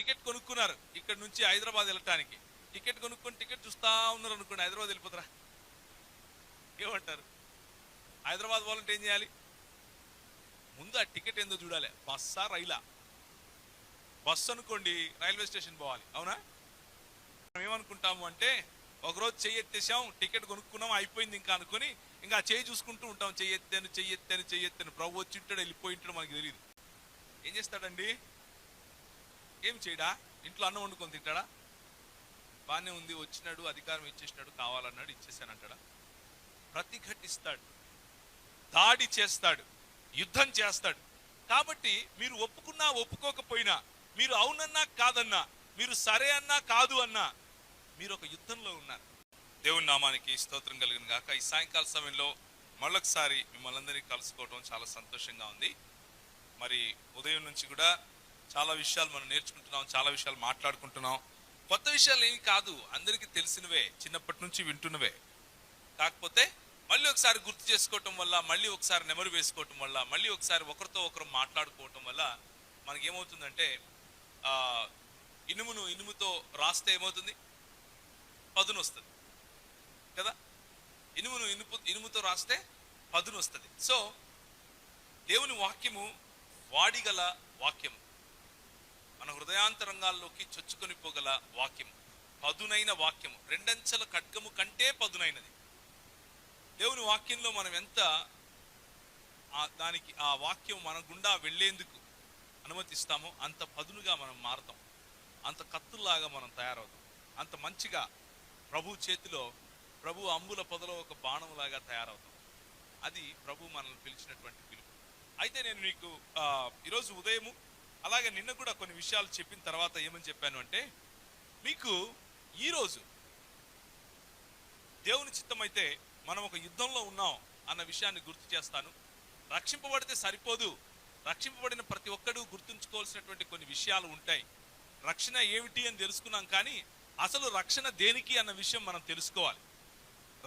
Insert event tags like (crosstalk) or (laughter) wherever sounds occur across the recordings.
Ticket కొనుక్కున్నారు ఇక్కడ నుంచి హైదరాబాద్ వెళ్ళటానికి. టికెట్ కొనుక్కొని టికెట్ చూస్తా ఉన్నారు అనుకోండి హైదరాబాద్ వెళ్ళిపోతారా? ఏమంటారు? హైదరాబాద్ పోవాలంటే ఏం చేయాలి? ముందు ఆ టికెట్ ఏందో చూడాలి. బస్సా రైలా? బస్సు అనుకోండి రైల్వే స్టేషన్ పోవాలి. అవునా? మనం ఏమనుకుంటాము అంటే ఒకరోజు చెయ్యి ఎత్తేసాం టికెట్ కొనుక్కున్నాం అయిపోయింది ఇంకా అనుకొని ఇంకా చేయి చూసుకుంటూ ఉంటాం. చెయ్యి ఎత్తాను చెయ్యి ఎత్తాను చెయ్యి ఎత్తాను. ప్రభు వచ్చి ఉంటాడు వెళ్ళిపోయి ఉంటాడు మనకి తెలియదు ఏం చేస్తాడండి? ఏం చేయడా? ఇంట్లో అన్నం వండుకొని తింటాడా? బాగానే ఉంది వచ్చినాడు అధికారం ఇచ్చేసినాడు కావాలన్నాడు ఇచ్చేసానంటాడా? ప్రతిఘటిస్తాడు దాడి చేస్తాడు యుద్ధం చేస్తాడు. కాబట్టి మీరు ఒప్పుకున్నా ఒప్పుకోకపోయినా మీరు అవునన్నా కాదన్నా మీరు సరే అన్నా కాదు అన్నా మీరు ఒక యుద్ధంలో ఉన్నారు. దేవుని నామానికి స్తోత్రం కలిగిన గాక. ఈ సాయంకాల సమయంలో మళ్ళొకసారి మిమ్మల్ని అందరినీ కలుసుకోవడం చాలా సంతోషంగా ఉంది. మరి ఉదయం నుంచి కూడా చాలా విషయాలు మనం నేర్చుకుంటున్నాం చాలా విషయాలు మాట్లాడుకుంటున్నాం. కొత్త విషయాలు ఏమి కాదు అందరికీ తెలిసినవే చిన్నప్పటి నుంచి వింటున్నవే. కాకపోతే మళ్ళీ ఒకసారి గుర్తు చేసుకోవటం వల్ల మళ్ళీ ఒకసారి నెమరు వేసుకోవటం వల్ల మళ్ళీ ఒకసారి ఒకరితో ఒకరు మాట్లాడుకోవటం వల్ల మనకి ఏమవుతుందంటే ఇనుమును ఇనుముతో రాస్తే ఏమవుతుంది? పదును వస్తుంది కదా? ఇనుమును ఇనుపు ఇనుముతో రాస్తే పదును వస్తుంది సో దేవుని వాక్యము వాడిగల వాక్యము. మన హృదయాంతరంగాల్లోకి చొచ్చుకొని పోగల వాక్యము. పదునైన వాక్యము. రెండంచెల ఖడ్గము కంటే పదునైనది. దేవుని వాక్యంలో మనం ఎంత దానికి ఆ వాక్యం మన గుండా వెళ్ళేందుకు అనుమతిస్తామో అంత పదునుగా మనం మారతాం. అంత కత్తుల్లాగా మనం తయారవుతాం. అంత మంచిగా ప్రభు చేతిలో ప్రభు అంబుల పొదలో ఒక బాణంలాగా తయారవుతాం. అది ప్రభు మనల్ని పిలిచినటువంటి పిలుపు. అయితే నేను మీకు ఈరోజు ఉదయము అలాగే నిన్న కూడా కొన్ని విషయాలు చెప్పిన తర్వాత ఏమని చెప్పాను అంటే మీకు ఈరోజు దేవుని చిత్తమైతే మనం ఒక యుద్ధంలో ఉన్నాం అన్న విషయాన్ని గుర్తు చేస్తాను. రక్షింపబడితే సరిపోదు. రక్షింపబడిన ప్రతి ఒక్కడు గుర్తుంచుకోవాల్సినటువంటి కొన్ని విషయాలు ఉంటాయి. రక్షణ ఏమిటి అని తెలుసుకున్నాం కానీ అసలు రక్షణ దేనికి అన్న విషయం మనం తెలుసుకోవాలి.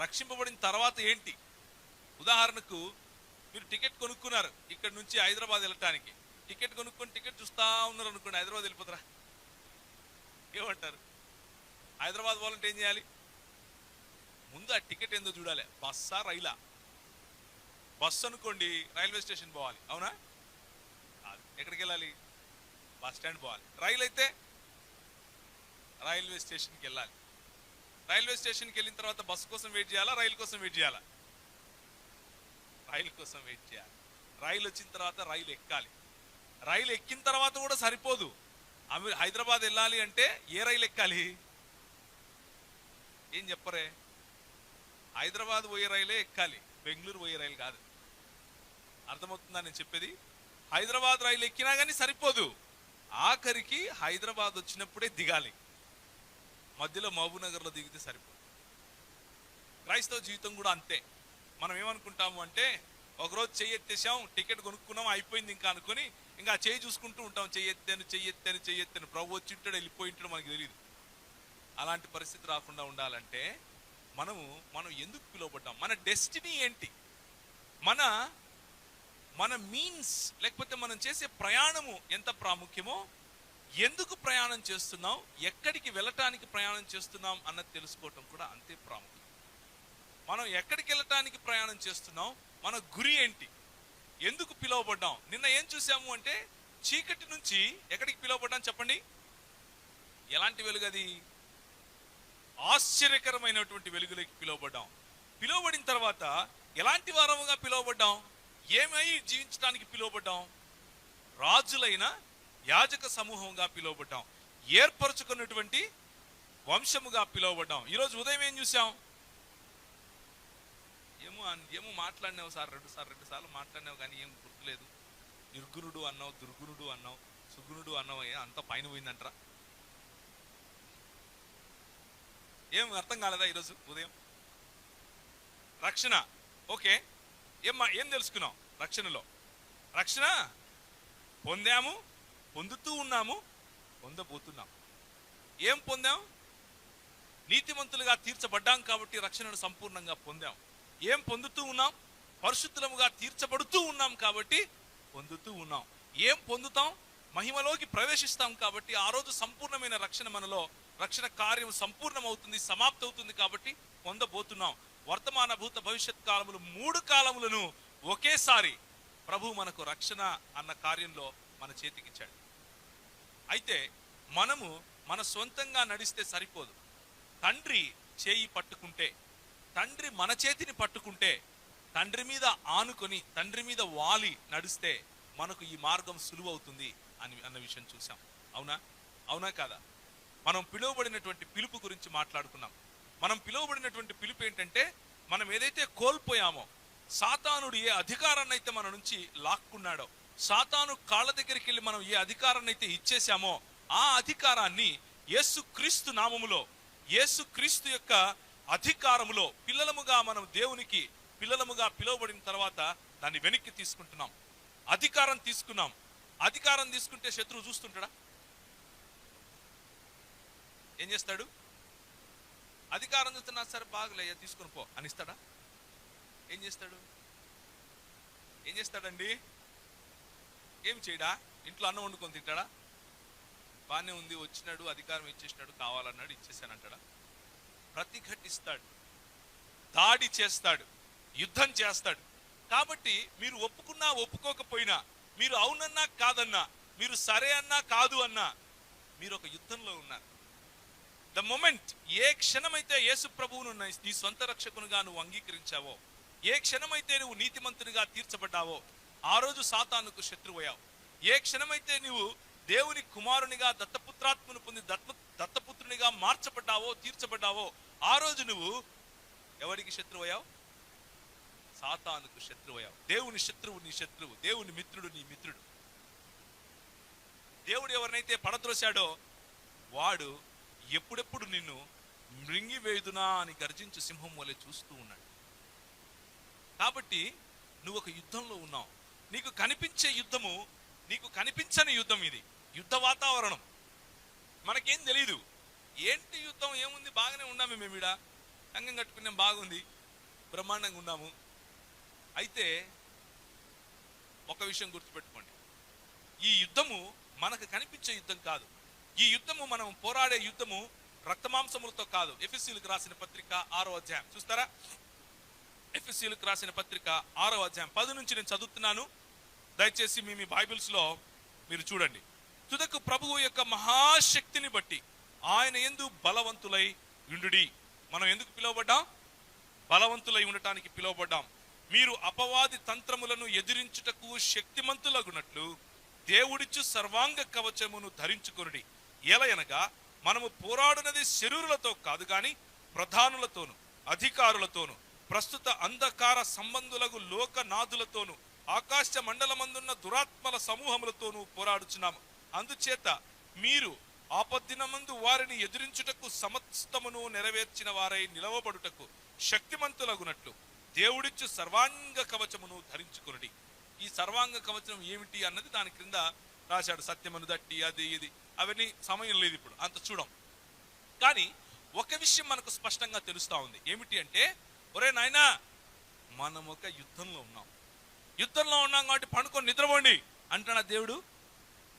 రక్షింపబడిన తర్వాత ఏంటి? ఉదాహరణకు మీరు టికెట్ కొనుక్కున్నారు ఇక్కడ నుంచి హైదరాబాద్ వెళ్ళటానికి. టికెట్ కొనుక్కొని టికెట్ చూస్తా ఉన్నారు అనుకోండి హైదరాబాద్ వెళ్ళిపోతారా? ఏమంటారు? హైదరాబాద్ పోవాలంటే ఏం చేయాలి? ముందు ఆ టికెట్ ఏందో చూడాలి. బస్సా రైలా? బస్సు అనుకోండి రైల్వే స్టేషన్ పోవాలి. అవునా? ఎక్కడికి వెళ్ళాలి? బస్ స్టాండ్ పోవాలి. రైలు అయితే రైల్వే స్టేషన్కి వెళ్ళాలి. రైల్వే స్టేషన్కి వెళ్ళిన తర్వాత బస్సు కోసం వెయిట్ చేయాలా? రైలు కోసం వెయిట్ చేయాలా? రైలు కోసం వెయిట్ చేయాలి. రైలు వచ్చిన తర్వాత రైలు ఎక్కాలి. రైలు ఎక్కిన తర్వాత కూడా సరిపోదు. హైదరాబాద్ వెళ్ళాలి అంటే ఏ రైలు ఎక్కాలి? ఏం చెప్పరే? హైదరాబాద్ పోయే రైలే ఎక్కాలి. బెంగళూరు పోయే రైలు కాదు. అర్థమవుతుందా నేను చెప్పేది? హైదరాబాద్ రైలు ఎక్కినా కానీ సరిపోదు. ఆఖరికి హైదరాబాద్ వచ్చినప్పుడే దిగాలి. మధ్యలో మహబూబ్నగర్లో దిగితే సరిపోదు. క్రైస్తవ జీవితం కూడా అంతే. మనం ఏమనుకుంటాము అంటే ఒకరోజు చెయ్యి ఎత్తేసాం టికెట్ కొనుక్కున్నాం అయిపోయింది ఇంకా అనుకొని ఇంకా చేయి చూసుకుంటూ ఉంటాం చెయ్యి ఎత్తాను చెయ్యి ప్రభు వచ్చింటాడు వెళ్ళిపోయింటాడు మనకి తెలియదు అలాంటి పరిస్థితి రాకుండా ఉండాలంటే మనము మనం ఎందుకు పిలువబడ్డాం? మన డెస్టినీ ఏంటి? మన మన మీన్స్ లేకపోతే మనం చేసే ప్రయాణము ఎంత ప్రాముఖ్యమో ఎందుకు ప్రయాణం చేస్తున్నాం ఎక్కడికి వెళ్ళటానికి ప్రయాణం చేస్తున్నాం అన్నది తెలుసుకోవటం కూడా అంతే ప్రాముఖ్యం. మనం ఎక్కడికి వెళ్ళటానికి ప్రయాణం చేస్తున్నాం మన గురి ఏంటి? ఎందుకు పిలువబడ్డాం? నిన్న ఏం చూసాము అంటే చీకటి నుంచి ఎక్కడికి పిలువబడ్డాం చెప్పండి? ఎలాంటి వెలుగు అది ఆశ్చర్యకరమైనటువంటి వెలుగులోకి పిలువబడ్డాం. పిలువబడిన తర్వాత ఎలాంటి వారముగా పిలువబడ్డాం? ఏమై జీవించడానికి పిలువబడ్డాం? రాజులైన యాజక సమూహంగా పిలువబడ్డాం. ఏర్పరచుకున్నటువంటి వంశముగా పిలువబడ్డాం. ఈరోజు ఉదయం ఏం చూసాం ఏమో ఏమో మాట్లాడినావు సార్ రెండు సార్ రెండు సార్లు మాట్లాడినావు కానీ ఏం గుర్తులేదు. నిర్గుణుడు అన్నావు దుర్గుణుడు అన్నావు సుగుణుడు అన్నావు అంత పైన పోయిందంటరా. ఏం అర్థం కాలేదా ఈరోజు ఉదయం? రక్షణ ఓకే. ఏం ఏం తెలుసుకున్నాం రక్షణలో? రక్షణ? పొందాము పొందుతూ ఉన్నాము పొందబోతున్నాం. ఏం పొందాం? నీతిమంతులుగా తీర్చబడ్డాం కాబట్టి రక్షణను సంపూర్ణంగా పొందాం. ఏం పొందుతూ ఉన్నాం? పరిశుద్ధులముగా తీర్చబడుతూ ఉన్నాం కాబట్టి పొందుతూ ఉన్నాం. ఏం పొందుతాం? మహిమలోకి ప్రవేశిస్తాం కాబట్టి ఆ రోజు సంపూర్ణమైన రక్షణ మనలో రక్షణ కార్యం సంపూర్ణమవుతుంది సమాప్తవుతుంది కాబట్టి పొందబోతున్నాం. వర్తమాన భూత భవిష్యత్ కాలములు మూడు కాలములను ఒకేసారి ప్రభు మనకు రక్షణ అన్న కార్యంలో మన చేతికిచ్చాడు. అయితే మనము మన సొంతంగా నడిస్తే సరిపోదు. తండ్రి చేయి పట్టుకుంటే తండ్రి మన చేతిని పట్టుకుంటే తండ్రి మీద ఆనుకొని తండ్రి మీద వాలి నడిస్తే మనకు ఈ మార్గం సులువవుతుంది అని అన్న విషయం చూసాం అవునా? అవునా కాదా? మనం పిలువబడినటువంటి పిలుపు గురించి మాట్లాడుకున్నాం. మనం పిలువబడినటువంటి పిలుపు ఏంటంటే మనం ఏదైతే కోల్పోయామో సాతానుడు ఏ అధికారాన్ని అయితే మన నుంచి లాక్కున్నాడో సాతాను కాళ్ళ దగ్గరికి వెళ్ళి మనం ఏ అధికారాన్ని అయితే ఇచ్చేసామో ఆ అధికారాన్ని యేసు క్రీస్తు నామములో యేసు క్రీస్తు యొక్క అధికారములో పిల్లలముగా మనం దేవునికి పిల్లలముగా పిలువబడిన తర్వాత దాన్ని వెనక్కి తీసుకుంటున్నాం. అధికారం తీసుకున్నాం. అధికారం తీసుకుంటే శత్రువు చూస్తుంటాడా? ఏం చేస్తాడు? అధికారం చూస్తున్నా సరే బాగలేయ తీసుకుని పో అని ఇస్తాడా? ఏం చేస్తాడు? ఏం చేస్తాడండి? ఏం చేయడా? ఇంట్లో అన్నం వండుకొని తింటాడా? బాగానే ఉంది వచ్చినాడు అధికారం ఇచ్చేసినాడు కావాలన్నాడు ఇచ్చేసానంటాడా? ప్రతిఘటిస్తాడు. దాడి చేస్తాడు. యుద్ధం చేస్తాడు. కాబట్టి మీరు ఒప్పుకున్నా ఒప్పుకోకపోయినా మీరు అవునన్నా కాదన్నా మీరు సరే అన్నా కాదు అన్నా మీరు ఒక యుద్ధంలో ఉన్నారు. ద మొమెంట్ ఏ క్షణమైతే యేసు ప్రభువును నీ- నీ సొంత రక్షకునిగా నువ్వు అంగీకరించావో ఏ క్షణమైతే నువ్వు నీతిమంతునిగా తీర్చబడ్డావో ఆ రోజు సాతానుకు శత్రువయ్యావు. ఏ క్షణమైతే నువ్వు దేవుని కుమారునిగా దత్తపుత్రాత్మను పొంది దత్త దత్తపుత్రునిగా మార్చబడ్డావో తీర్చబడ్డావో ఆ రోజు నువ్వు ఎవరికి శత్రువయ్యావు? సాతానుకు శత్రువయ్యావు. దేవుని శత్రువు నీ శత్రువు దేవుని మిత్రుడు నీ మిత్రుడు. దేవుడు ఎవరినైతే పడద్రోశాడో వాడు ఎప్పుడెప్పుడు నిన్ను మృంగివేయుదునా అని గర్జించు సింహం వలె చూస్తూ ఉన్నాడు. కాబట్టి నువ్వు ఒక యుద్ధంలో ఉన్నావు. నీకు కనిపించే యుద్ధము నీకు కనిపించని యుద్ధం ఇది. యుద్ధ వాతావరణం. మనకేం తెలియదు ఏంటి యుద్ధం? ఏముంది? బాగానే ఉన్నాము మేము ఈడ. సంఘం కట్టుకున్నాం బాగుంది. బ్రహ్మాండంగా ఉన్నాము. అయితే ఒక విషయం గుర్తుపెట్టుకోండి. ఈ యుద్ధము మనకు కనిపించే యుద్ధం కాదు. ఈ యుద్ధము మనం పోరాడే యుద్ధము రక్తమాంసములతో కాదు. ఎఫ్ఎస్సీలకు రాసిన పత్రిక ఆరో అధ్యాయం. చూస్తారా? ఎఫ్ఎస్సీలకు రాసిన పత్రిక ఆరో అధ్యాయం. పది నుంచి నేను చదువుతున్నాను. దయచేసి మీ మీ బైబిల్స్లో మీరు చూడండి. తుదకు ప్రభువు యొక్క మహాశక్తిని బట్టి ఆయన ఎందు బలవంతులై ఉండుడి. మనం ఎందుకు పిలువబడ్డాం? బలవంతులై ఉండటానికి పిలువబడ్డాం. మీరు అపవాది తంత్రములను ఎదిరించుటకు శక్తిమంతులగునట్లు దేవుడిచ్చు సర్వాంగ కవచమును ధరించుకొనుడి. ఎలయనగా మనము పోరాడునది శరీరులతో కాదు గాని ప్రధానులతోను అధికారులతోను ప్రస్తుత అంధకార సంబంధులకు లోకనాథులతోను ఆకాశ మండలమందున్న దురాత్మల సమూహములతోనూ పోరాడుచున్నాము. అందుచేత మీరు ఆపద్దినమందు వారిని ఎదిరించుటకు సమస్తమును నెరవేర్చిన వారై నిలవబడుటకు శక్తిమంతులగునట్లు దేవుడిచ్చు సర్వాంగ కవచమును ధరించుకునడి. ఈ సర్వాంగ కవచం ఏమిటి అన్నది దాని క్రింద రాశాడు సత్యమును దట్టి అది ఇది. అవన్నీ సమయం లేదు ఇప్పుడు అంత చూడం. కానీ ఒక విషయం మనకు స్పష్టంగా తెలుస్తా ఉంది. ఏమిటి అంటే ఒరే నాయనా మనం ఒక యుద్ధంలో ఉన్నాం. యుద్ధంలో ఉన్నాం కాబట్టి పండుకొని నిద్రపోండి అంటున్నా దేవుడు.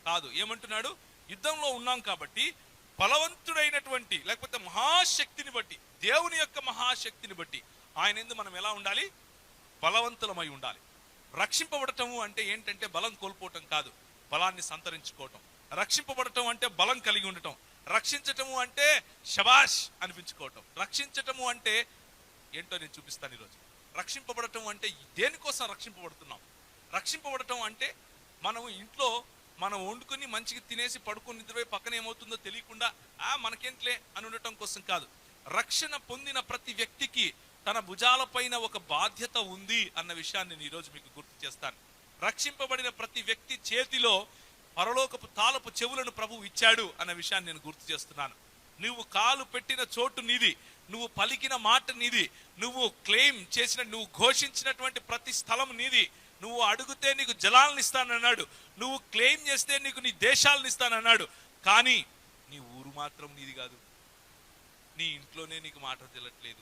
కాదు. ఏమంటున్నాడు? యుద్ధంలో ఉన్నాం కాబట్టి బలవంతుడైనటువంటి లేకపోతే మహాశక్తిని బట్టి దేవుని యొక్క మహాశక్తిని బట్టి ఆయన ఎందు మనం ఎలా ఉండాలి? బలవంతులమై ఉండాలి. రక్షింపబడటము అంటే ఏంటంటే బలం కోల్పోవటం కాదు. బలాన్ని సంతరించుకోవటం. రక్షింపబడటం అంటే బలం కలిగి ఉండటం. రక్షించటము అంటే శబాష్ అనిపించుకోవటం. రక్షించటము అంటే ఏంటో నేను చూపిస్తాను ఈరోజు. రక్షింపబడటం అంటే దేనికోసం రక్షింపబడుతున్నాం? రక్షింపబడటం అంటే మనం ఇంట్లో మనం వండుకొని మంచిగా తినేసి పడుకొని నిద్రపోయి పక్కన ఏమవుతుందో తెలియకుండా ఆ మనకేంట్లే అని ఉండటం కోసం కాదు. రక్షణ పొందిన ప్రతి వ్యక్తికి తన భుజాలపైన ఒక బాధ్యత ఉంది అన్న విషయాన్ని నేను ఈరోజు మీకు గుర్తు చేస్తాను. రక్షింపబడిన ప్రతి వ్యక్తి చేతిలో పరలోకపు తాలపు చెవులను ప్రభువు ఇచ్చాడు అన్న విషయాన్ని నేను గుర్తు చేస్తున్నాను. నువ్వు కాలు పెట్టిన చోటు నీది నువ్వు పలికిన మాట నీది నువ్వు క్లెయిమ్ చేసిన నువ్వు ఘోషించినటువంటి ప్రతి స్థలం నీది నువ్వు అడిగితే నీకు జలాలను ఇస్తానన్నాడు. నువ్వు క్లెయిమ్ చేస్తే నీకు నీ దేశాలను ఇస్తానన్నాడు. కానీ నీ ఊరు మాత్రం నీది కాదు. నీ ఇంట్లోనే నీకు మాట తెలట్లేదు.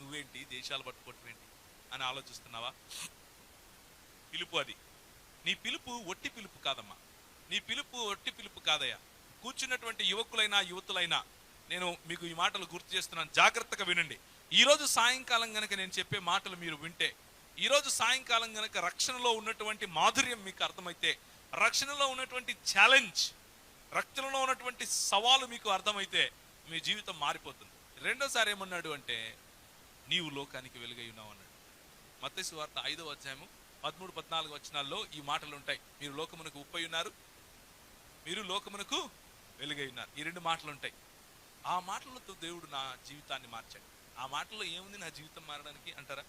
నువ్వేంటి? దేశాలు పట్టుకోవటం ఏంటి? అని ఆలోచిస్తున్నావా? పిలుపు అది. నీ పిలుపు ఒట్టి పిలుపు కాదమ్మా. నీ పిలుపు ఒట్టి పిలుపు కాదయ్యా. కూర్చున్నటువంటి యువకులైనా యువతులైనా నేను మీకు ఈ మాటలు గుర్తు చేస్తున్నాను. జాగ్రత్తగా వినండి. ఈ రోజు సాయంకాలం గనక నేను చెప్పే మాటలు మీరు వింటే ఈరోజు సాయంకాలం కనుక రక్షణలో ఉన్నటువంటి మాధుర్యం మీకు అర్థమైతే రక్షణలో ఉన్నటువంటి ఛాలెంజ్ రక్షణలో ఉన్నటువంటి సవాలు మీకు అర్థమైతే మీ జీవితం మారిపోతుంది. రెండోసారి ఏమన్నాడు అంటే నీవు లోకానికి వెలుగై ఉన్నావు అన్నాడు. మత్స్సు వార్త ఐదవ అధ్యాయము పదమూడు పద్నాలుగు వచనాల్లో ఈ మాటలు ఉంటాయి మీరు లోకమునకు ఉప్పై ఉన్నారు మీరు లోకమునకు వెలుగై ఉన్నారు. ఈ రెండు మాటలు ఉంటాయి ఆ మాటలతో దేవుడు నా జీవితాన్ని మార్చాడు. ఆ మాటల్లో ఏముంది నా జీవితం మారడానికి అంటారా?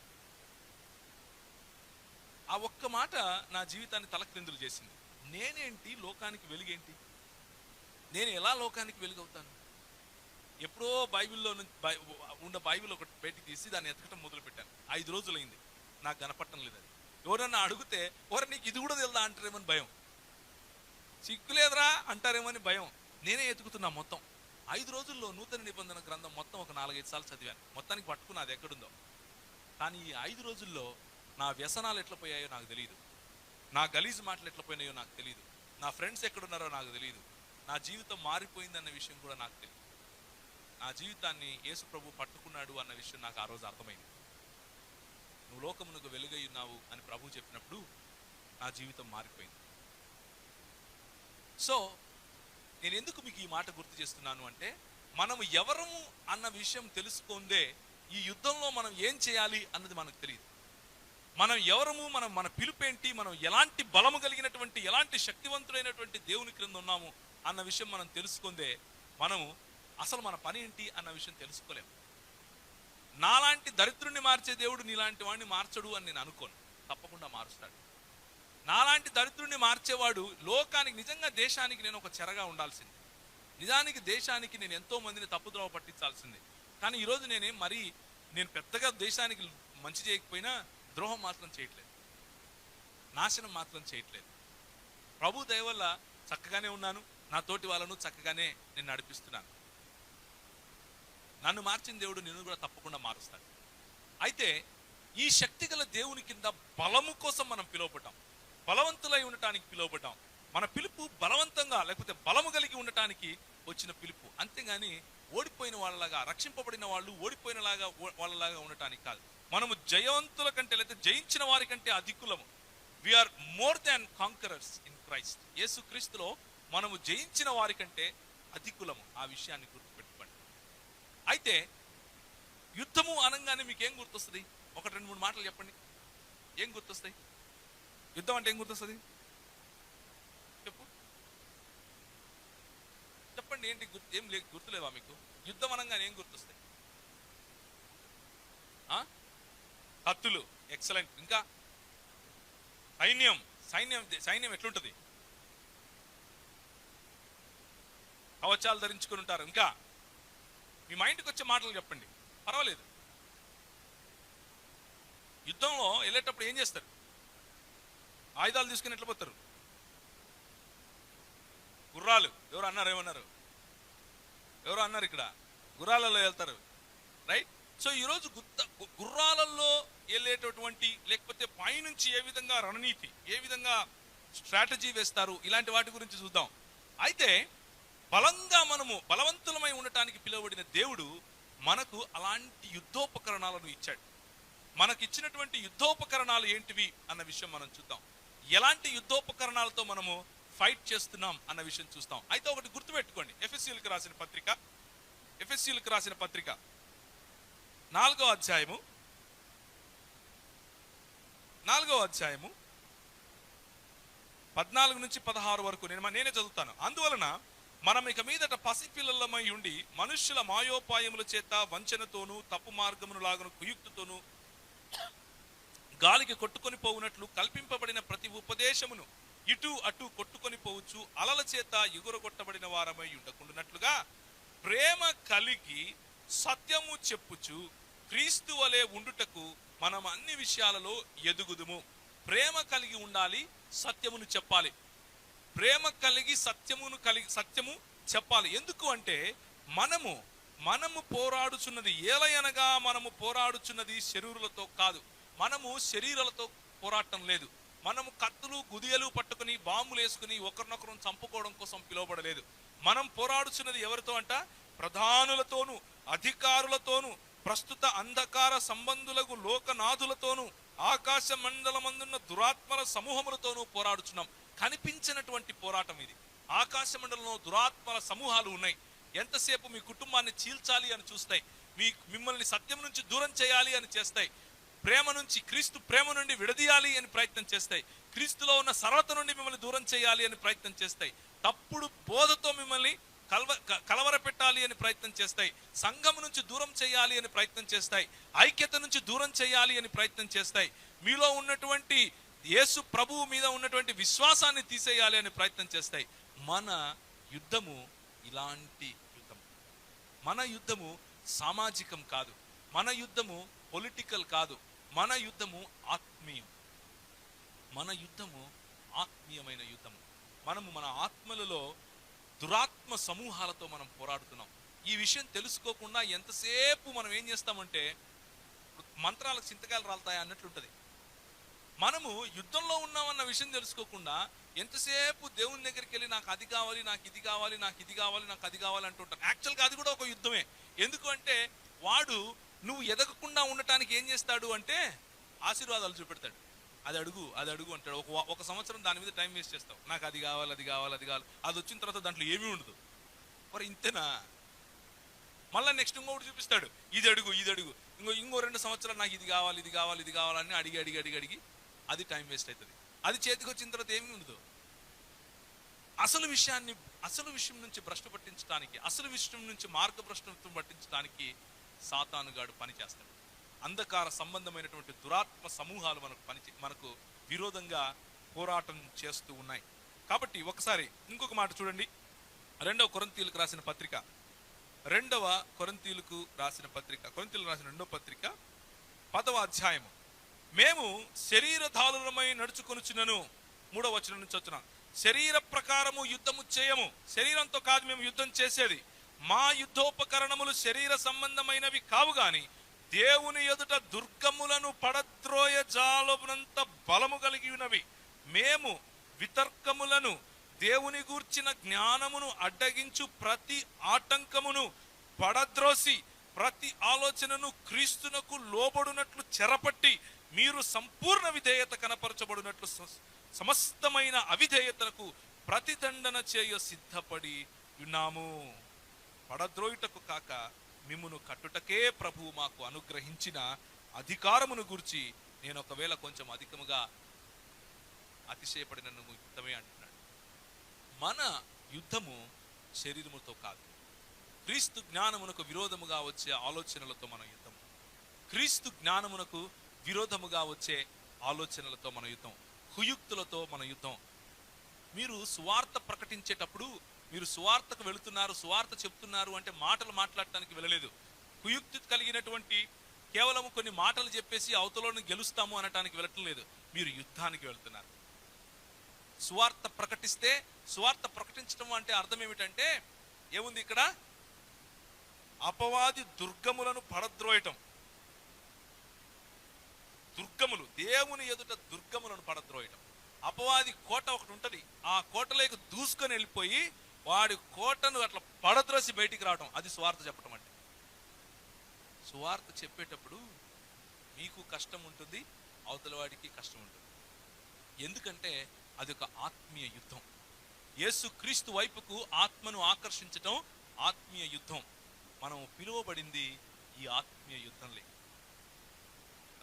ఆ ఒక్క మాట నా జీవితాన్ని తలక్రిందులు చేసింది. నేనేంటి? లోకానికి వెలుగేంటి? నేను ఎలా లోకానికి వెలుగవుతాను? ఎప్పుడో బైబిల్లో నుంచి బై- ఉన్న బైబిల్ ఒకటి బయటికి తీసి దాన్ని ఎతకటం మొదలు పెట్టాను ఐదు రోజులైంది. నాకు కనపట్టం లేదు అది. ఎవరన్నా అడిగితే ఎవరు నీకు ఇది కూడా తెలుదా? అంటారేమని భయం. సిగ్గులేదురా అంటారేమని భయం. నేనే ఎతుకుతున్నా మొత్తం. ఐదు రోజుల్లో నూతన నిబంధన గ్రంథం మొత్తం ఒక నాలుగైదు సార్లు చదివాను. మొత్తానికి పట్టుకున్నా అది ఎక్కడుందో. కానీ ఈ ఐదు రోజుల్లో నా వ్యసనాలు ఎట్లా పోయాయో నాకు తెలియదు నా గలీజ్ మాటలు ఎట్లా పోయినాయో నాకు తెలియదు నా ఫ్రెండ్స్ ఎక్కడున్నారో నాకు తెలియదు నా జీవితం మారిపోయిందన్న విషయం కూడా నాకు తెలియదు నా జీవితాన్ని యేసు ప్రభు పట్టుకున్నాడు అన్న విషయం నాకు ఆ రోజు అర్థమైంది. నువ్వు లోకమునకు వెలుగై ఉన్నావు అని ప్రభు చెప్పినప్పుడు నా జీవితం మారిపోయింది. సో నేను ఎందుకు మీకు ఈ మాట గుర్తు చేస్తున్నాను అంటే మనము ఎవరము అన్న విషయం తెలుసుకుందే ఈ యుద్ధంలో మనం ఏం చేయాలి అన్నది మనకు తెలియదు మనం ఎవరము మనం మన పిలుపేంటి మనం ఎలాంటి బలము కలిగినటువంటి ఎలాంటి శక్తివంతుడైనటువంటి దేవుని క్రింద ఉన్నాము అన్న విషయం మనం తెలుసుకుందే మనము అసలు మన పని ఏంటి అన్న విషయం తెలుసుకోలేము. నాలాంటి దరిద్రుణ్ణి మార్చే దేవుడు నీలాంటి వాడిని మార్చడు అని నేను అనుకోను. తప్పకుండా మారుస్తాడు. నాలాంటి దరిద్రుణ్ణి మార్చేవాడు లోకానికి నిజంగా దేశానికి నేను ఒక చెరగా ఉండాల్సింది. నిజానికి దేశానికి నేను ఎంతో మందిని తప్పుద్రోవ పట్టించాల్సింది. కానీ ఈరోజు నేనే మరీ నేను పెద్దగా దేశానికి మంచి చేయకపోయినా ద్రోహం మాత్రం చేయట్లేదు. నాశనం మాత్రం చేయట్లేదు. ప్రభు దయ వల్ల చక్కగానే ఉన్నాను. నా తోటి వాళ్ళను చక్కగానే నేను నడిపిస్తున్నాను. నన్ను మార్చిన దేవుడు నిన్ను కూడా తప్పకుండా మారుస్తాడు. అయితే ఈ శక్తి గల దేవుని కింద బలము కోసం మనం పిలువబడ్డాం. బలవంతులై ఉండటానికి పిలువబడ్డాం. మన పిలుపు బలవంతంగా లేకపోతే బలము కలిగి ఉండటానికి వచ్చిన పిలుపు. అంతేగాని ఓడిపోయిన వాళ్ళలాగా రక్షింపబడిన వాళ్ళు ఓడిపోయినలాగా వాళ్ళలాగా ఉండటానికి కాదు. మనము జయవంతుల కంటే లేదా జయించిన వారి కంటే అధికులము. We're more than conquerors in Christ Yesu క్రీస్తులో మనము జయించిన వారి కంటే అధికులము. ఆ విషయాన్ని గుర్తుపెట్టుకోండి. అయితే యుద్ధము అనగానే మీకు ఏం గుర్తొస్తుంది? ఒకటి రెండు మూడు మాటలు చెప్పండి. ఏం గుర్తొస్తాయి యుద్ధం అంటే ఏం గుర్తొస్తుంది? చెప్పు. చెప్పండి ఏంటి గుర్తు ఏం లే గుర్తులేవా మీకు? యుద్ధం అనగానే ఏం గుర్తొస్తాయి ఆ? కత్తులు ఎక్సలెంట్ ఇంకా సైన్యం. సైన్యం సైన్యం ఎట్లుంటది? కవచాలు ధరించుకుని ఉంటారు. ఇంకా మీ మైండ్కి వచ్చే మాటలు చెప్పండి. పర్వాలేదు. యుద్ధంలో వెళ్ళేటప్పుడు ఏం చేస్తారు? ఆయుధాలు తీసుకుని ఎట్లా పోతారు? గుర్రాలు. ఎవరు అన్నారు? ఏమన్నారు? ఎవరు అన్నారు ఇక్కడ? గుర్రాలలో వెళ్తారు. రైట్ సో ఈరోజు గుత్త గుర్రాలలో వెళ్ళేటటువంటి లేకపోతే పైనుంచి ఏ విధంగా రణనీతి ఏ విధంగా స్ట్రాటజీ వేస్తారు ఇలాంటి వాటి గురించి చూద్దాం. అయితే బలంగా మనము బలవంతులమై ఉండటానికి పిలువబడిన దేవుడు మనకు అలాంటి యుద్ధోపకరణాలను ఇచ్చాడు. మనకి ఇచ్చినటువంటి యుద్ధోపకరణాలు ఏంటివి అన్న విషయం మనం చూద్దాం. ఎలాంటి యుద్ధోపకరణాలతో మనము ఫైట్ చేస్తున్నాం అన్న విషయం చూస్తాం. అయితే ఒకటి గుర్తుపెట్టుకోండి. ఎఫ్ఎస్సీలకు రాసిన పత్రిక ఎఫ్ఎస్సీలకు రాసిన పత్రిక నాలుగో అధ్యాయము నాలుగో అధ్యాయము పద్నాలుగు నుంచి పదహారు వరకు నేను నేనే చదువుతాను. అందువలన మనం ఇక మీదట పసిపిల్లలమై ఉండి మనుష్యుల మాయోపాయముల చేత వంచనతోనూ తప్పు మార్గమును లాగును కుయుక్తుతోనూ గాలికి కొట్టుకొని పోవునట్లు కల్పింపబడిన ప్రతి ఉపదేశమును ఇటు అటు కొట్టుకొని పోవచ్చు అలల చేత ఎగురగొట్టబడిన వారమై ఉండకుండానట్లుగా ప్రేమ కలిగి సత్యము చెప్పుచు క్రీస్తు వలె ఉండుటకు మనం అన్ని విషయాలలో ఎదుగుదుము. ప్రేమ కలిగి ఉండాలి సత్యమును చెప్పాలి. ప్రేమ కలిగి సత్యమును కలిగి సత్యము చెప్పాలి. ఎందుకు అంటే మనము మనము పోరాడుచున్నది ఏలయనగా మనము పోరాడుచున్నది శరీరులతో కాదు. మనము శరీరాలతో పోరాటం లేదు. మనము కత్తులు గుదియలు పట్టుకుని బాంబులు వేసుకుని ఒకరినొకరు చంపుకోవడం కోసం పిలువబడలేదు. మనం పోరాడుచున్నది ఎవరితో అంట? ప్రధానులతోనూ అధికారులతోనూ ప్రస్తుత అంధకార సంబంధులకు లోకనాథులతోనూ ఆకాశ మండలమందున్న దురాత్మల సమూహములతోనూ పోరాడుచున్నాం. కనిపించినటువంటి పోరాటం ఇది. ఆకాశ మండలంలో దురాత్మల సమూహాలు ఉన్నాయి. ఎంతసేపు మీ కుటుంబాన్ని చీల్చాలి అని చూస్తాయి. మీ మిమ్మల్ని సత్యం నుంచి దూరం చేయాలి అని చేస్తాయి. ప్రేమ నుంచి క్రీస్తు ప్రేమ నుండి విడదీయాలి అని ప్రయత్నం చేస్తాయి. క్రీస్తులో ఉన్న సరళత నుండి మిమ్మల్ని దూరం చేయాలి అని ప్రయత్నం చేస్తాయి. తప్పుడు బోధతో మిమ్మల్ని కలవ క- కలవర పెట్టాలి అని ప్రయత్నం చేస్తాయి. సంఘం నుంచి దూరం చేయాలి అని ప్రయత్నం చేస్తాయి. ఐక్యత నుంచి దూరం చేయాలి అని ప్రయత్నం చేస్తాయి. మీలో ఉన్నటువంటి యేసు ప్రభువు మీద ఉన్నటువంటి విశ్వాసాన్ని తీసేయాలి అని ప్రయత్నం చేస్తాయి. మన యుద్ధము ఇలాంటి యుద్ధం. మన యుద్ధము సామాజికం కాదు. మన యుద్ధము పొలిటికల్ కాదు. మన యుద్ధము ఆత్మీయం. మన యుద్ధము ఆత్మీయమైన యుద్ధము. మనము మన ఆత్మలలో దురాత్మ సమూహాలతో మనం పోరాడుతున్నాం. ఈ విషయం తెలుసుకోకుండా ఎంతసేపు మనం ఏం చేస్తామంటే మంత్రాలకు చింతకాయలు రాలుతాయి అన్నట్లుంటది. మనము యుద్ధంలో ఉన్నామన్న విషయం తెలుసుకోకుండా ఎంతసేపు దేవుని దగ్గరికి వెళ్ళి నాకు అది కావాలి నాకు ఇది కావాలి నాకు ఇది కావాలి నాకు అది కావాలి అంటుంటాను యాక్చువల్గా అది కూడా ఒక యుద్ధమే. ఎందుకంటే వాడు నువ్వు ఎదగకుండా ఉండటానికి ఏం చేస్తాడు అంటే ఆశీర్వాదాలు చూపెడతాడు. అది అడుగు అది అడుగు అంటాడు. ఒక ఒక సంవత్సరం దాని మీద టైం వేస్ట్ చేస్తావు. నాకు అది కావాలి అది కావాలి అది కావాలి. అది వచ్చిన తర్వాత దాంట్లో ఏమీ ఉండదు. మరి ఇంతేనా? మళ్ళీ నెక్స్ట్ ఇంకొకటి చూపిస్తాడు. ఇది అడుగు ఇది అడుగు. ఇంకో ఇంకో రెండు సంవత్సరాలు నాకు ఇది కావాలి ఇది కావాలి ఇది కావాలని అడిగి అడిగి అడిగి అడిగి అది టైం వేస్ట్ అవుతుంది. అది చేతికి వచ్చిన తర్వాత ఏమీ ఉండదు. అసలు విషయాన్ని అసలు విషయం నుంచి భ్రష్టు పట్టించడానికి అసలు విషయం నుంచి మార్గభ్రష్టత్వం పట్టించడానికి సాతానుగాడు పని చేస్తాడు. అంధకార సంబంధమైనటువంటి దురాత్మ సమూహాలు మనకు పని మనకు విరోధంగా పోరాటం చేస్తూ ఉన్నాయి. కాబట్టి ఒకసారి ఇంకొక మాట చూడండి. రెండవ కొరంతీలకు రాసిన పత్రిక. రెండవ కొరంతీలకు రాసిన పత్రిక. కొరంతీలకు రాసిన రెండవ పత్రిక. పదవ అధ్యాయము. మేము శరీరధారులమై నడుచుకొనుచున్నను. మూడవ వచనం నుంచి వచ్చిన. శరీర ప్రకారము యుద్ధము చేయము. శరీరంతో కాదు మేము యుద్ధం చేసేది. మా యుద్ధోపకరణములు శరీర సంబంధమైనవి కావు గాని దేవుని ఎదుట దుర్గములను పడద్రోయ జాలమునంత బలము కలిగి ఉన్నవి మేము వితర్కములను దేవుని గూర్చిన జ్ఞానమును అడ్డగించు ప్రతి ఆటంకమును పడద్రోసి ప్రతి ఆలోచనను క్రీస్తునకు లోబడునట్లు చెరపట్టి మీరు సంపూర్ణ విధేయత కనపరచబడినట్లు సమస్తమైన అవిధేయతలకు ప్రతిదండన చేయ సిద్ధపడి ఉన్నాము. పడద్రోయుటకు కాక మిమ్మును కట్టుటకే ప్రభువు మాకు అనుగ్రహించిన అధికారమును గురించి నేను ఒకవేళ కొంచెం అధికముగా అతిశయపడిన యుద్ధమే అంటున్నాడు. మన యుద్ధము శరీరముతో కాదు. క్రీస్తు జ్ఞానమునకు విరోధముగా వచ్చే ఆలోచనలతో మన యుద్ధం. క్రీస్తు జ్ఞానమునకు విరోధముగా వచ్చే ఆలోచనలతో మన యుద్ధం. కుయుక్తులతో మన యుద్ధం. మీరు సువార్త ప్రకటించేటప్పుడు మీరు సువార్తకు వెళుతున్నారు సువార్త చెప్తున్నారు అంటే మాటలు మాట్లాడటానికి వెళ్ళలేదు. కుయుక్తి కలిగినటువంటి కేవలం కొన్ని మాటలు చెప్పేసి అవతలను గెలుస్తాము అనటానికి వెళ్ళటం లేదు. మీరు యుద్ధానికి వెళ్తున్నారు. సువార్త ప్రకటిస్తే సువార్త ప్రకటించడం అంటే అర్థం ఏమిటంటే ఏముంది ఇక్కడ? అపవాది దుర్గములను పడద్రోయటం. దుర్గములు దేవుని ఎదుట దుర్గములను పడద్రోయటం. అపవాది కోట ఒకటి ఉంటుంది. ఆ కోటలోకి దూసుకొని వెళ్ళిపోయి వాడి కోటను అట్లా పడద్రోసి బయటికి రావటం అది సువార్త చెప్పటం అంటే. సువార్త చెప్పేటప్పుడు మీకు కష్టం ఉంటుంది అవతల వాడికి కష్టం ఉంటుంది. ఎందుకంటే అది ఒక ఆత్మీయ యుద్ధం. యేసు క్రీస్తు వైపుకు ఆత్మను ఆకర్షించటం ఆత్మీయ యుద్ధం. మనం పిలువబడింది ఈ ఆత్మీయ యుద్ధంలే.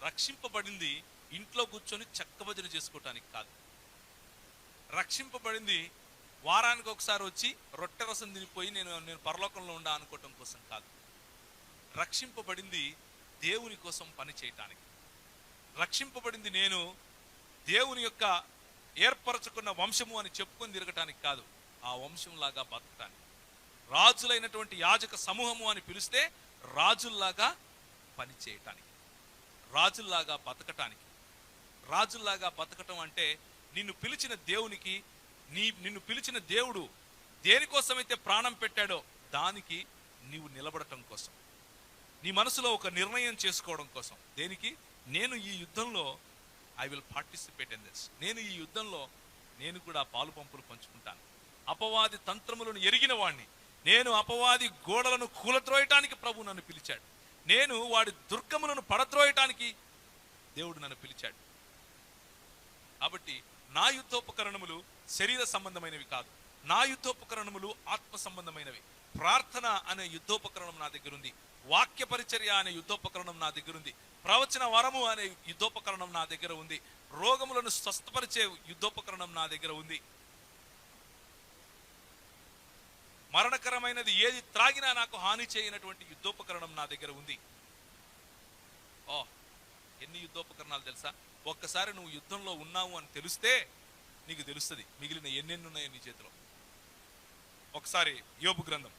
రక్షింపబడింది ఇంట్లో కూర్చొని చక్కబదిలి చేసుకోవటానికి కాదు. రక్షింపబడింది వారానికి ఒకసారి వచ్చి రొట్టె రసం తినిపోయి నేను నేను పరలోకంలో ఉండా అనుకోవటం కోసం కాదు. రక్షింపబడింది దేవుని కోసం పని చేయటానికి. రక్షింపబడింది నేను దేవుని యొక్క ఏర్పరచుకున్న వంశము అని చెప్పుకొని తిరగటానికి కాదు ఆ వంశంలాగా బతకటానికి. రాజులైనటువంటి యాజక సమూహము అని పిలిస్తే రాజుల్లాగా పని చేయటానికి రాజుల్లాగా బతకటానికి. రాజుల్లాగా బతకటం అంటే నిన్ను పిలిచిన దేవునికి నీ నిన్ను పిలిచిన దేవుడు దేనికోసమైతే ప్రాణం పెట్టాడో దానికి నీవు నిలబడటం కోసం. నీ మనసులో ఒక నిర్ణయం చేసుకోవడం కోసం. దేనికి? నేను ఈ యుద్ధంలో I will participate in this నేను ఈ యుద్ధంలో నేను కూడా పాలు పంపులు పంచుకుంటాను. అపవాది తంత్రములను ఎరిగిన వాణ్ణి. నేను అపవాది గోడలను కూలత్రోయటానికి ప్రభు నన్ను పిలిచాడు. నేను వాడి దుర్గములను పడత్రోయటానికి దేవుడు నన్ను పిలిచాడు. కాబట్టి నా యుద్ధోపకరణములు శరీర సంబంధమైనవి కాదు. నా యుద్ధోపకరణములు ఆత్మ సంబంధమైనవి. ప్రార్థన అనే యుద్ధోపకరణం నా దగ్గర ఉంది వాక్య పరిచర్య అనే యుద్ధోపకరణం నా దగ్గర ఉంది ప్రవచన వరము అనే యుద్ధోపకరణం నా దగ్గర ఉంది. రోగములను స్వస్థపరిచే యుద్ధోపకరణం నా దగ్గర ఉంది. మరణకరమైనది ఏది త్రాగినా నాకు హాని చేయనటువంటి యుద్ధోపకరణం నా దగ్గర ఉంది. ఓ ఎన్ని యుద్ధోపకరణాలు తెలుసా? ఒక్కసారి నువ్వు యుద్ధంలో ఉన్నావు అని తెలిస్తే నీకు తెలుస్తుంది. మిగిలిన ఎన్నెన్ని ఉన్నాయో నీ చేతిలో. ఒకసారి యోబు గ్రంథం.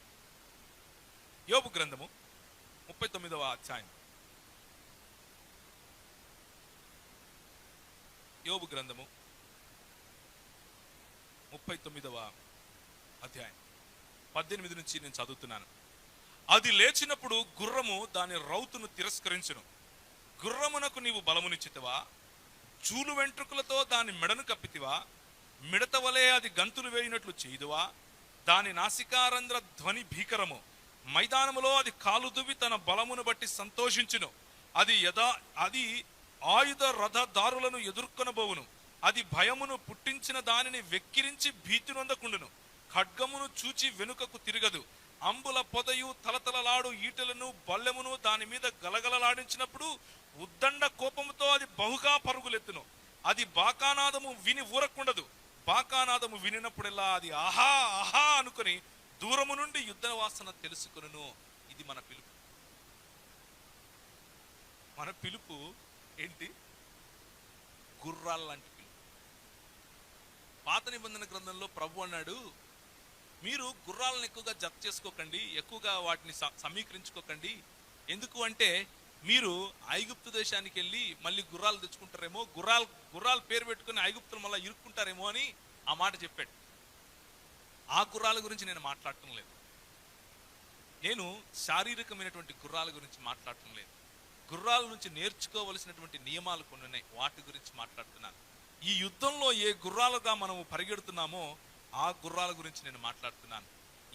యోబు గ్రంథము ముప్పై తొమ్మిదవ అధ్యాయం. యోబు గ్రంథము ముప్పై తొమ్మిదవ అధ్యాయం. పద్దెనిమిది నుంచి నేను చదువుతున్నాను. అది లేచినప్పుడు గుర్రము దాని రౌతును తిరస్కరించును. గుర్రమునకు నీవు బలమునిచ్చితివా చూలు వెంట్రుకలతో దాని మెడను కప్పితివా? మిడత వలె అది గంతులు వేయినట్లు చేయుదువా? దాని నాసికారంధ్ర ధ్వని భీకరము. మైదానములో అది కాలు దువ్వి తన బలమును బట్టి సంతోషించును. అది యథా అది ఆయుధ రథదారులను ఎదుర్కొనబోవును. అది భయమును పుట్టించిన దానిని వెక్కిరించి భీతి నొందకుండును. ఖడ్గమును చూచి వెనుకకు తిరగదు. అంబుల పొదయు తలతలలాడు ఈటలను బల్లెమును దాని మీద గలగలలాడించినప్పుడు ఉద్దండ కోపముతో అది బహుగా పరుగులెత్తును. అది బాకానాదము విని ఊరకుండదు. బాకానాదము వినినప్పుడెల్లా అది ఆహా ఆహా అనుకుని దూరము నుండి యుద్ధ వాసన తెలుసుకును ఇది మన పిలుపు. మన పిలుపు ఏంటి? గుర్రాల లాంటి పిలుపు. పాత నిబంధన గ్రంథంలో ప్రభు అన్నాడు మీరు గుర్రాలను ఎక్కువగా జత చేసుకోకండి ఎక్కువగా వాటిని సమీకరించుకోకండి. ఎందుకు అంటే మీరు ఐగుప్తు దేశానికి వెళ్ళి మళ్ళీ గుర్రాలు తెచ్చుకుంటారేమో గుర్రాలు గుర్రాలు పేరు పెట్టుకుని ఐగుప్తులు మళ్ళీ ఇరుక్కుంటారేమో అని ఆ మాట చెప్పాడు. ఆ గుర్రాల గురించి నేను మాట్లాడటం లేదు. నేను శారీరకమైనటువంటి గుర్రాల గురించి మాట్లాడటం లేదు. గుర్రాల నుంచి నేర్చుకోవలసినటువంటి నియమాలు కొన్ని ఉన్నాయి. వాటి గురించి మాట్లాడుతున్నాను. ఈ యుద్ధంలో ఏ గుర్రాలుగా మనము పరిగెడుతున్నామో ఆ గుర్రాల గురించి నేను మాట్లాడుతున్నాను.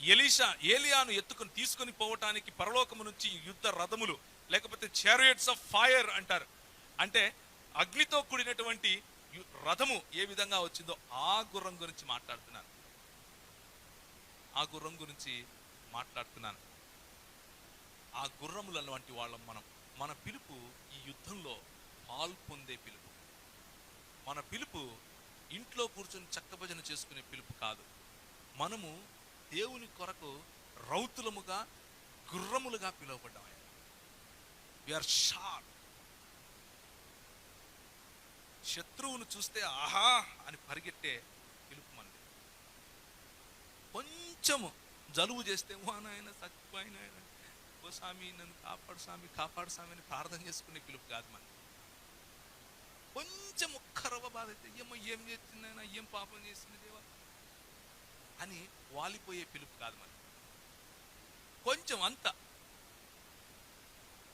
ఎలీషా ఏలియాను ఎత్తుకొని తీసుకొని పోవటానికి పరలోకము నుంచి యుద్ధ రథములు లేకపోతే చారియట్స్ ఆఫ్ ఫైర్ అంటారు. అంటే అగ్నితో కూడినటువంటి రథము ఏ విధంగా వచ్చిందో ఆ గుర్రం గురించి మాట్లాడుతున్నాను. ఆ గుర్రం గురించి మాట్లాడుతున్నాను. ఆ గుర్రముల వంటి వాళ్ళం మనం. మన పిలుపు ఈ యుద్ధంలో పాల్పొందే పిలుపు. మన పిలుపు ఇంట్లో కూర్చొని చక్కభజన చేసుకునే పిలుపు కాదు. మనము దేవుని కొరకు రౌతులముగా గుర్రములుగా పిలువబడ్డాం. ఆర్ షార్ప్ శత్రువును చూస్తే ఆహా అని పరిగెట్టే పిలుపు మనది. కొంచెము జలుబు చేస్తే వా నాయన చచ్చిపోయిన ఓ స్వామి నన్ను కాపాడు స్వామి కాపాడు స్వామి అని ప్రార్థన చేసుకునే పిలుపు కాదు మనది. కొంచెం ఒక్కరవ బాధ అయితే ఏమో ఏం చేసిందైనా ఏం పాపం చేసింది దేవా? అని వాలిపోయే పిలుపు కాదు మనది. కొంచెం అంత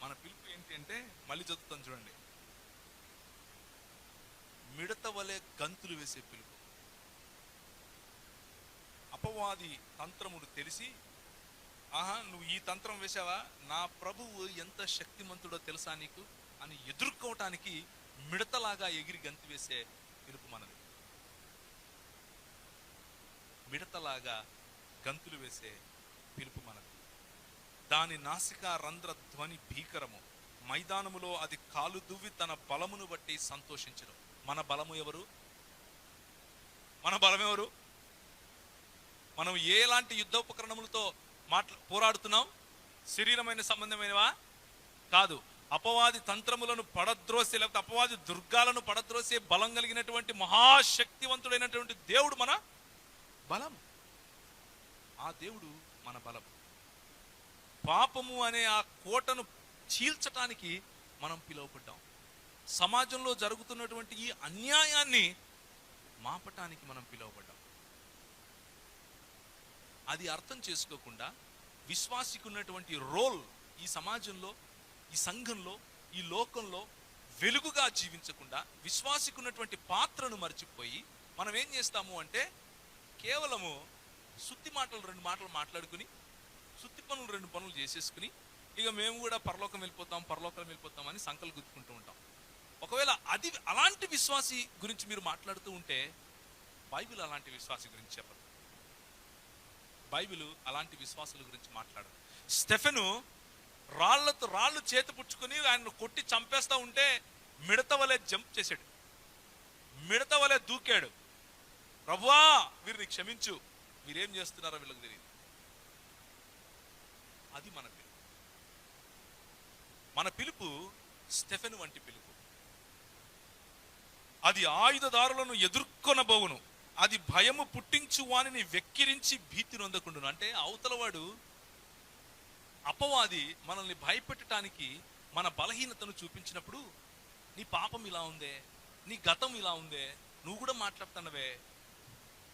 మన పిలుపు ఏంటి అంటే మళ్ళీ చదువుతాను చూడండి. మిడత వలె గంతులు వేసే పిలుపు. అపవాది తంత్రముడు తెలిసి ఆహా నువ్వు ఈ తంత్రం వేసావా నా ప్రభువు ఎంత శక్తిమంతుడో తెలుసా నీకు? అని ఎదుర్కోవటానికి మిడతలాగా ఎగిరి గంతు వేసే పిలుపు మనది. మిడతలాగా గంతులు వేసే పిలుపు మనది. దాని నాసిక రంధ్ర ధ్వని భీకరము. మైదానములో అది కాలు దువ్వి తన బలమును బట్టి సంతోషించను. మన బలము ఎవరు? మన బలం ఎవరు? మనం ఎలాంటి యుద్ధోపకరణములతో మాట్లా పోరాడుతున్నాం? శరీరమైన సంబంధమైనవా? కాదు. అపవాది తంత్రములను పడద్రోసే లేకపోతే అపవాది దుర్గాలను పడద్రోసే బలం కలిగినటువంటి మహాశక్తివంతుడైనటువంటి దేవుడు మన బలం. ఆ దేవుడు మన బలం. పాపము అనే ఆ కోటను చీల్చటానికి మనం పిలువబడ్డాం. సమాజంలో జరుగుతున్నటువంటి ఈ అన్యాయాన్ని మాపటానికి మనం పిలువబడ్డాం. అది అర్థం చేసుకోకుండా విశ్వాసికి ఉన్నటువంటి రోల్ ఈ సమాజంలో ఈ సంఘంలో ఈ లోకంలో వెలుగుగా జీవించకుండా విశ్వాసికి ఉన్నటువంటి పాత్రను మర్చిపోయి మనం ఏం చేస్తాము అంటే కేవలము సుత్తి మాటలు రెండు మాటలు మాట్లాడుకుని సుత్తి పనులు రెండు పనులు చేసేసుకుని ఇక మేము కూడా పరలోకం వెళ్ళిపోతాం పరలోకం వెళ్ళిపోతాం అని సంకలు గుర్తుకుంటూ ఉంటాం. ఒకవేళ అది అలాంటి విశ్వాసి గురించి మీరు మాట్లాడుతూ ఉంటే బైబిల్ అలాంటి విశ్వాసి గురించి చెప్పదు. బైబిల్ అలాంటి విశ్వాసుల గురించి మాట్లాడదు. స్టెఫెను రాళ్ళతో రాళ్ళు చేతి పుచ్చుకొని ఆయన కొట్టి చంపేస్తా ఉంటే మిడత వలె జంప్ చేశాడు. మిడత వలె దూకాడు. ప్రభువా వీరిని క్షమించు. మీరేం చేస్తున్నారో వీళ్ళకి తెలియదు. అది మన పిలుపు. మన పిలుపు స్టెఫెన్ వంటి పిలుపు. అది ఆయుధదారులను ఎదుర్కొనబోవును. అది భయము పుట్టించు వానిని వెక్కిరించి భీతి నొందకుండును. అంటే అవతలవాడు అపవాది మనల్ని భయపెట్టడానికి మన బలహీనతను చూపించినప్పుడు నీ పాపం ఇలా ఉందే నీ గతం ఇలా ఉందే నువ్వు కూడా మాట్లాడుతున్నవే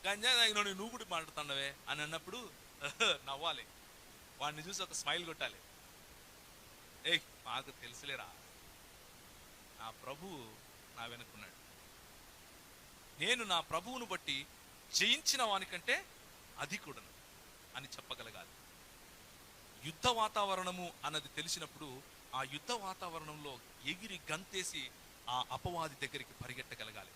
గంజా తాగినోడు నువ్వు కూడా మాట్లాడుతున్నవే అని అన్నప్పుడు (laughs) నవ్వాలి. వాడిని చూసి ఒక స్మైల్ కొట్టాలి. ఏయ్ మాకు తెలుసులేరా? నా ప్రభువు నా వెనుకున్నాడు. నేను నా ప్రభువును బట్టి జయించిన వానికంటే అధికుడను అని చెప్పగలగాలి. యుద్ధ వాతావరణము అన్నది తెలిసినప్పుడు ఆ యుద్ధ వాతావరణంలో ఎగిరి గంతేసి ఆ అపవాది దగ్గరికి పరిగెట్టగలగాలి.